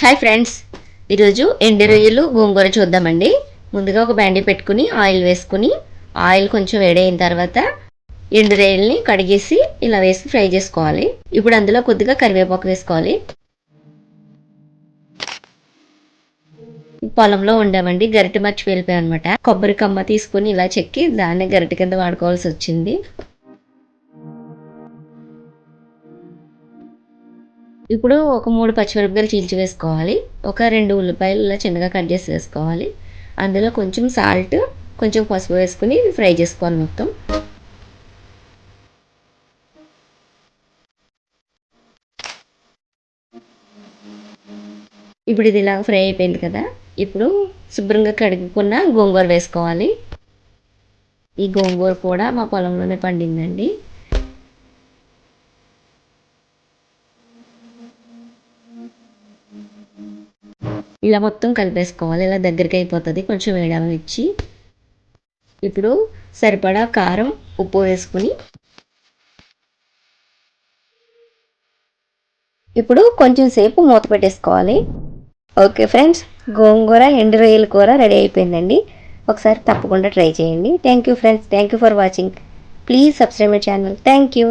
Hi friends. ఈరోజు ఎండు రొయ్యలు గోంగూర చూద్దామండి. ముందుగా ఒక బ్యాండీ పెట్టుకుని ఆయిల్ వేసుకుని ఆయిల్ కొంచెం వేడైన తర్వాత ఎండు రొయ్యల్ని కడిగేసి ఇలా వేసి ఫ్రై చేసుకోవాలి. ఇప్పుడు అందులో కొద్దిగా కరివేపాకు వేసుకోవాలి. పొలంలో ఉండామండి గరిటె మర్చి వెళ్ళిపోయాం అనమాట కొబ్బరి కమ్మ తీసుకుని ఇలా చెక్కి దాన్ని గరిటె కింద వాడుకోవాల్సి వచ్చింది. ఇప్పుడు ఒక మూడు పచ్చిమిరపకాయలు చీల్చి వేసుకోవాలి. ఒక రెండు ఉల్లిపాయలు ఇలా చిన్నగా కట్ చేసి వేసుకోవాలి. అందులో కొంచెం సాల్ట్ కొంచెం పసుపు వేసుకుని ఫ్రై చేసుకోవాలి మొత్తం. ఇప్పుడు ఇది ఇలా ఫ్రై అయిపోయింది కదా. ఇప్పుడు శుభ్రంగా కడుగుకున్న గోంగూర వేసుకోవాలి. ఈ గోంగూర కూడా మా పొలంలోనే పండిందండి. ఇలా మొత్తం కలిపేసుకోవాలి. ఇలా దగ్గరికి అయిపోతుంది. కొంచెం వేడవ ఇచ్చి ఇప్పుడు సరిపడా కారం ఉప్పు వేసుకుని ఇప్పుడు కొంచెం సేపు మూత పెట్టేసుకోవాలి. ఓకే ఫ్రెండ్స్ గోంగూర ఎండు రొయ్యల కూర రెడీ అయిపోయిందండి. ఒకసారి తప్పకుండా ట్రై చేయండి. Thank you friends thank you for watching please subscribe my channel thank you